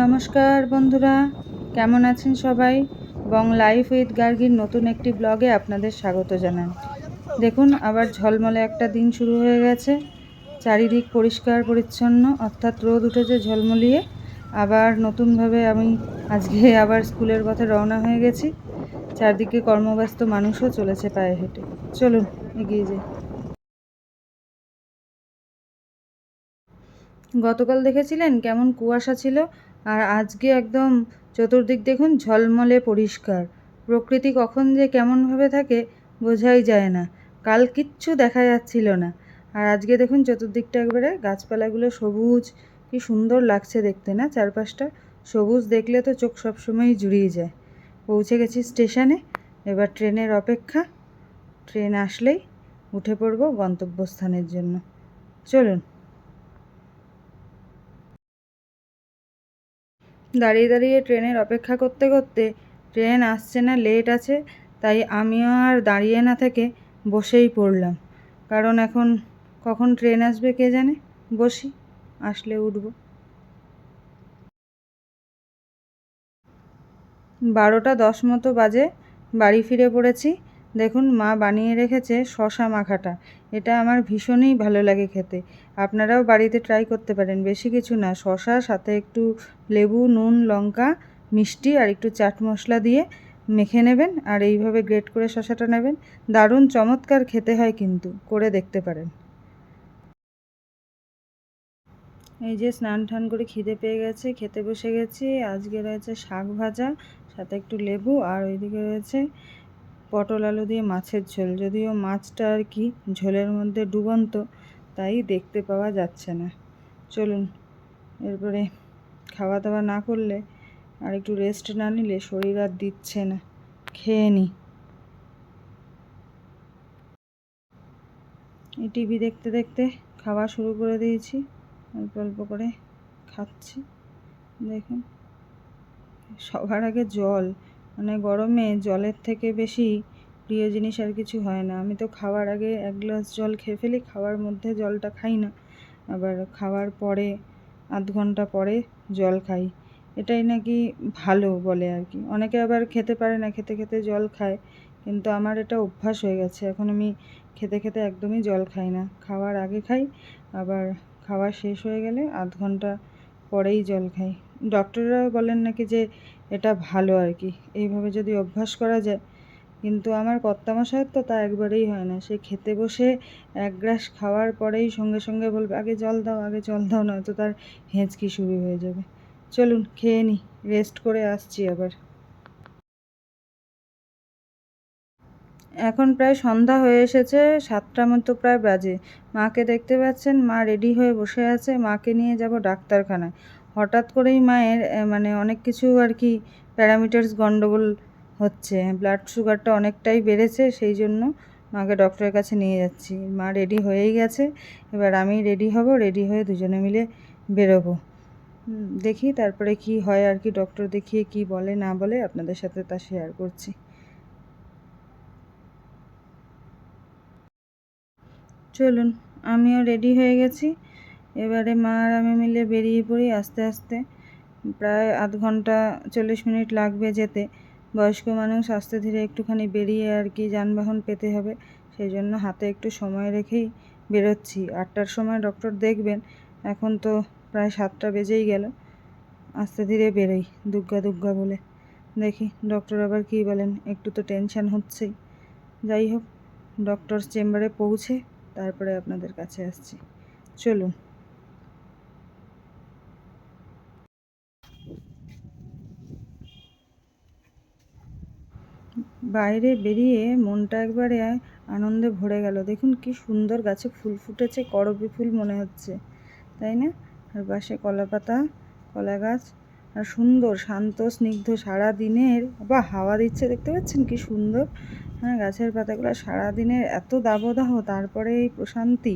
নমস্কার বন্ধুরা, কেমন আছেন সবাই? বং লাইফ উইথ গার্গির নতুন একটি ব্লগে আপনাদের স্বাগত জানান দেখুন, আবার ঝলমলে একটা দিন শুরু হয়ে গেছে। চারিদিক পরিষ্কার পরিচ্ছন্ন, অর্থাৎ রোদ উঠেছে ঝলমলিয়ে। আবার নতুনভাবে আমি আজকে আবার স্কুলের পথে রওনা হয়ে গেছি। চারদিকে কর্মব্যস্ত মানুষও চলেছে পায়ে হেঁটে। চলুন, এগিয়ে যাই। গতকাল দেখেছিলেন কেমন কুয়াশা ছিল? আর আজকে একদম চতুর্দিক দেখুন ঝলমলে পরিষ্কার। প্রকৃতি কখন যে কেমনভাবে থাকে বোঝাই যায় না। কাল কিচ্ছু দেখা যাচ্ছিল না। আর আজকে দেখুন চতুর্দিকটা একবারে গাছপালাগুলো সবুজ। কি সুন্দর লাগছে দেখতে না চারপাশটা? সবুজ দেখলে তো চোখ সবসময়ই জুড়িয়ে যায়। পৌঁছে গেছি স্টেশনে। এবার ট্রেনের অপেক্ষা। ট্রেন আসলেই উঠে পড়ব গন্তব্যস্থানের জন্য। চলুন। দাঁড়িয়ে দাঁড়িয়ে ট্রেনের অপেক্ষা করতে করতে ট্রেন আসছে না লেট আছে, তাই আমিও আর দাঁড়িয়ে না থেকে বসেই পড়লাম। কারণ এখন কখন ট্রেন আসবে কে জানে? বসি, আসলে উঠব। বারোটা দশ মতো বাজে, বাড়ি ফিরে পড়েছি। দেখুন, মা বানিয়ে রেখেছে শশা মাখাটা। এটা আমার ভীষণই ভালো লাগে খেতে। আপনারাও বাড়িতে ট্রাই করতে পারেন। বেশি কিছু না, শশা, সাথে একটু লেবু, নুন, লঙ্কা, মিষ্টি আর একটু চাট মশলা দিয়ে মেখে নেবেন আর এইভাবে গ্রেট করে শশাটা নেবেন। দারুণ চমৎকার খেতে হয় কিন্তু, করে দেখতে পারেন। এই যে স্নান টান করে খিদে পেয়ে গেছে, খেতে বসে গেছি। আজকে রয়েছে শাক ভাজা, সাথে একটু লেবু আর ওইদিকে রয়েছে পটল আলু দিয়ে মাছের ঝোল। যদিও মাছটা আর কি ঝোলের মধ্যে ডুবন্ত, তাই দেখতে পাওয়া যাচ্ছে না। চলুন, এরপরে খাওয়া দাওয়া না করলে আর একটু রেস্ট না নিলে শরীর আর দিচ্ছে না। খেয়ে নিই টিভি দেখতে দেখতে খাওয়া শুরু করে দিয়েছি। অল্প অল্প করে খাচ্ছি। দেখুন, সবার আগে জল। মানে গরমে জলের থেকে বেশি প্রিয় জিনিস আর কিছু হয় না। আমি তো খাওয়ার আগে এক গ্লাস জল খেয়ে ফেলি, খাওয়ার মধ্যে জলটা খাই না। আবার খাওয়ার পরে, আধ ঘণ্টা পরে জল খাই। এটাই নাকি ভালো বলে আর কি। অনেকে আবার খেতে পারে না, খেতে খেতে জল খায়। কিন্তু আমার এটা অভ্যাস হয়ে গেছে। এখন আমি খেতে খেতে একদমই জল খাই না। খাওয়ার আগে খাই, আবার খাওয়া শেষ হয়ে গেলে আধ ঘণ্টা পরেই জল খাই। ডক্টররাও বলেন নাকি যে, এটা ভালো আর কি। এইভাবে যদি অভ্যাস করা যায়। কিন্তু আমার কর্তামশায়ের তো তা একবারেই হয় না। সে খেতে বসে এক গ্রাস খাওয়ার পরেই সঙ্গে সঙ্গে বলবে, আগে জল দাও, আগে জল দাও, নয়তো তার হেঁচকি শুরু হয়ে যাবে। চলুন, খেয়ে নিই রেস্ট করে আসছি আবার। এখন প্রায় সন্ধ্যা হয়ে এসেছে সাতটা মতো প্রায় বাজে। মাকে দেখতে পাচ্ছেন, মা রেডি হয়ে বসে আছে, মাকে নিয়ে যাব ডাক্তারখানায়। হঠাৎ করেই মায়ের মানে অনেক কিছু আর কি প্যারামিটার্স গণ্ডগোল হচ্ছে। ব্লাড সুগারটা অনেকটাই বেড়েছে, সেই জন্য মাকে ডক্টরের কাছে নিয়ে যাচ্ছি। মা রেডি হয়েই গেছে, এবার আমি রেডি হব, রেডি হয়ে দুজনে মিলে বেরোবো। দেখি তারপরে কি হয় আর কি, ডক্টর দেখিয়ে কি বলে না বলে আপনাদের সাথে তা শেয়ার করছি। চলুন, আমিও রেডি হয়ে গেছি। এবারে মা আর আমি মিলে বেরিয়ে পড়ি আস্তে আস্তে। প্রায় আধ ঘণ্টা চল্লিশ মিনিট লাগবে যেতে। বয়স্ক মানুষ আস্তে ধীরে একটুখানি বেরিয়ে আর কি যানবাহন পেতে হবে। সেই জন্য হাতে একটু সময় রেখেই বেরোচ্ছি। আটটার সময় ডক্টর দেখবেন। এখন তো প্রায় সাতটা বেজেই গেল। আস্তে ধীরে বেরোই, দুগ্গা দুগ্গা বলে। দেখি ডক্টর আবার কী বলেন, একটু তো টেনশান হচ্ছেই। যাই হোক ডক্টর চেম্বারে পৌঁছে তারপরে আপনাদের কাছে আসছি। চলুন। বাইরে বেরিয়ে মনটা একবারে আনন্দে ভরে গেল। দেখুন কি সুন্দর গাছে ফুল ফুটেছে, করবি ফুল মনে হচ্ছে, তাই না? আর পাশে কলা পাতা কলা গাছ সুন্দর, শান্ত, স্নিগ্ধ সারা দিনের বা হাওয়া দিচ্ছে, দেখতে পাচ্ছেন কি সুন্দর? হ্যাঁ গাছের পাতাগুলো সারাদিনের এত দাবদাহ, তারপরে এই প্রশান্তি।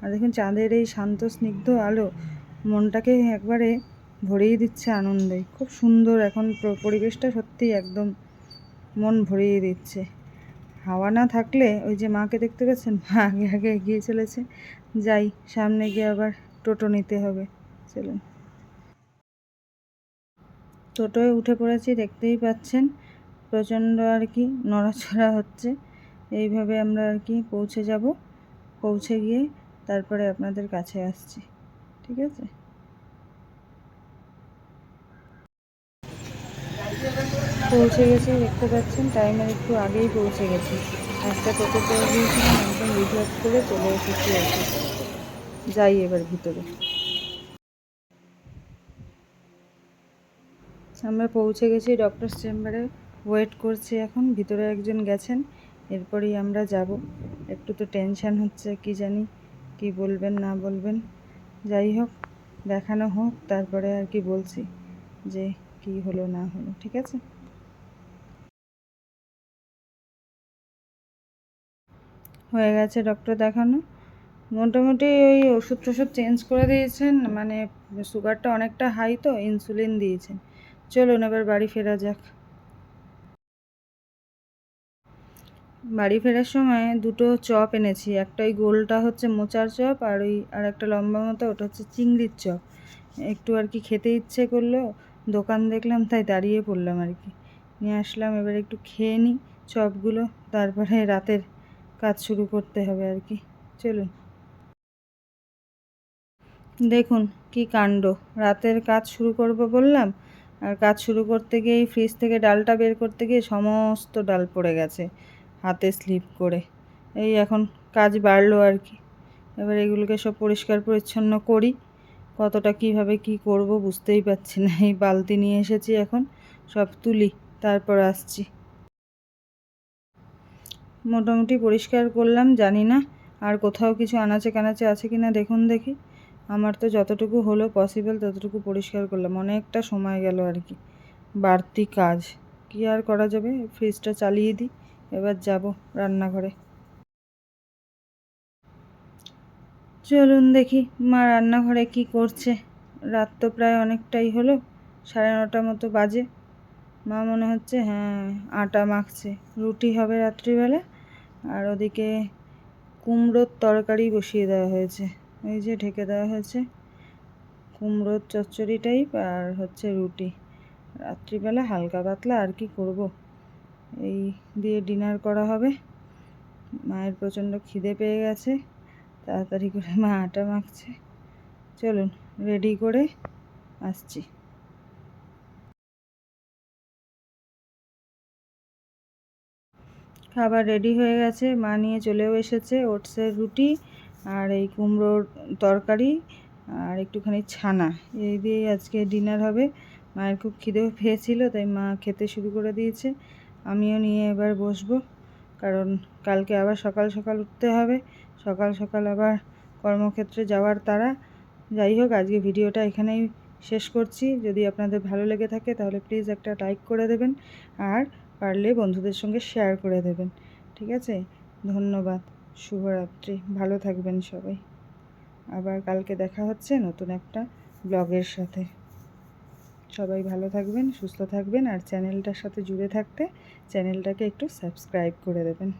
আর দেখুন, চাঁদের এই শান্ত, স্নিগ্ধ আলো মনটাকে একবারে ভরিয়ে দিচ্ছে আনন্দে। খুব সুন্দর এখন পরিবেশটা সত্যিই একদম মন ভরিয়ে দিচ্ছে। হাওয়া না থাকলে ওই যে মাকে দেখতে পাচ্ছেন? মা আগে আগে এগিয়ে চলেছে। যাই, সামনে গিয়ে আবার টোটো নিতে হবে। চলুন। টোটোয় উঠে পড়েছি, দেখতেই পাচ্ছেন। প্রচণ্ড আর কি নড়াচড়া হচ্ছে। এইভাবে আমরা আর কি পৌঁছে যাব। পৌঁছে গিয়ে তারপরে আপনাদের কাছে আসছি। ঠিক আছে? পৌঁছে গেছি, দেখতে পাচ্ছেন, টাইমের একটু আগেই পৌঁছে গেছি। একটা টোটো করে দিয়েছিলাম একদম রিজার্ভ করে চলে এসেছি আর যাই এবার ভিতরে। আমরা পৌঁছে গেছি ডক্টর চেম্বারে ওয়েট করছি এখন, ভিতরে একজন গেছেন। এরপরেই আমরা যাব। একটু তো টেনশান হচ্ছে, কি জানি, কি বলবেন, না বলবেন। যাই হোক, দেখানো হোক, তারপরে আর কি বলছি, যে কি হলো, না হলো, ঠিক আছে? হয়ে গেছে ডক্টর দেখানো। মোটামুটি ওই ওষুধ টষুধ চেঞ্জ করে দিয়েছেন মানে সুগারটা অনেকটা হাই তো ইনসুলিন দিয়েছেন। চলুন এবার বাড়ি ফেরা যাক। বাড়ি ফেরার সময় দুটো চপ এনেছি। একটা ওই গোলটা হচ্ছে মোচার চপ আর ওই আর একটা লম্বা মতো ওটা হচ্ছে চিংড়ির চপ। একটু আর কি খেতে ইচ্ছে করল, দোকান দেখলাম, তাই দাঁড়িয়ে পড়লাম আর কি। নিয়ে আসলাম, এবার একটু খেয়ে নিই চপগুলো, তারপরে রাতের কাজ শুরু করতে হবে আর কি। চলুন। দেখুন কি কাণ্ড। রাতের কাজ শুরু করব বললাম আর কাজ শুরু করতে গিয়ে ফ্রিজ থেকে ডালটা বের করতে গিয়ে সমস্ত ডাল পড়ে গেছে, হাতে স্লিপ করে। এই এখন কাজ বাড়লো আর কি। এবার এগুলোকে সব পরিষ্কার পরিচ্ছন্ন করি। কতটা কীভাবে কি করব বুঝতেই পারছি না। এই বালতি নিয়ে এসেছি এখন, সব তুলি, তারপর আসছি। মোটামুটি পরিষ্কার করলাম, জানি না আর কোথাও কিছু আনাচে কানাচে আছে কি না দেখুন দেখি। আমার তো যতটুকু হলো পসিবল ততটুকু পরিষ্কার করলাম। অনেকটা সময় গেল আর কি। বাড়তি কাজ। কি আর করা যাবে? ফ্রিজটা চালিয়ে দিই। এবার যাব রান্নাঘরে। চলুন দেখি মা রান্নাঘরে কি করছে। রাত তো প্রায় অনেকটাই হলো, সাড়ে নটা মতো বাজে। মা মনে হচ্ছে হ্যাঁ আটা মাখছে। রুটি হবে রাত্রিবেলা। আর ওদিকে কুমড়োর তরকারি বসিয়ে দেওয়া হয়েছে। এই যে ঢেকে দেওয়া হয়েছে। কুমড়োর চচ্চড়ি টাইপ আর হচ্ছে রুটি। রাত্রিবেলা হালকা পাতলা আর কি করব? এই দিয়ে ডিনার করা হবে। মায়ের প্রচণ্ড খিদে পেয়ে গেছে। তাড়াতাড়ি করে মা আটা মাখছে। চলুন রেডি করে আসছি। খাবার রেডি হয়ে গেছে। মা নিয়ে চলেও এসেছে ওটসের রুটি। আর এই কুমড়োর তরকারি আর একটুখানি ছানা। এই দিয়েই আজকে ডিনার হবে। মায়ের খুব খিদেও পেয়েছিল, তাই মা খেতে শুরু করে দিয়েছে। আমিও নিয়ে এবার বসবো, কারণ কালকে আবার সকাল সকাল উঠতে হবে। সকাল সকাল আবার কর্মক্ষেত্রে যাওয়ার তারা যাই হোক, আজকে ভিডিওটা এখানেই শেষ করছি। যদি আপনাদের ভালো লেগে থাকে, তাহলে প্লিজ একটা লাইক করে দেবেন আর পারলে বন্ধুদের সঙ্গে শেয়ার করে দেবেন। ঠিক আছে? ধন্যবাদ। শুভরাত্রি। ভালো থাকবেন সবাই। আবার কালকে দেখা হচ্ছে নতুন একটা ব্লগের সাথে। সবাই ভালো থাকবেন, সুস্থ থাকবেন, আর চ্যানেলটার সাথে জুড়ে থাকতে চ্যানেলটাকে একটু সাবস্ক্রাইব করে দেবেন।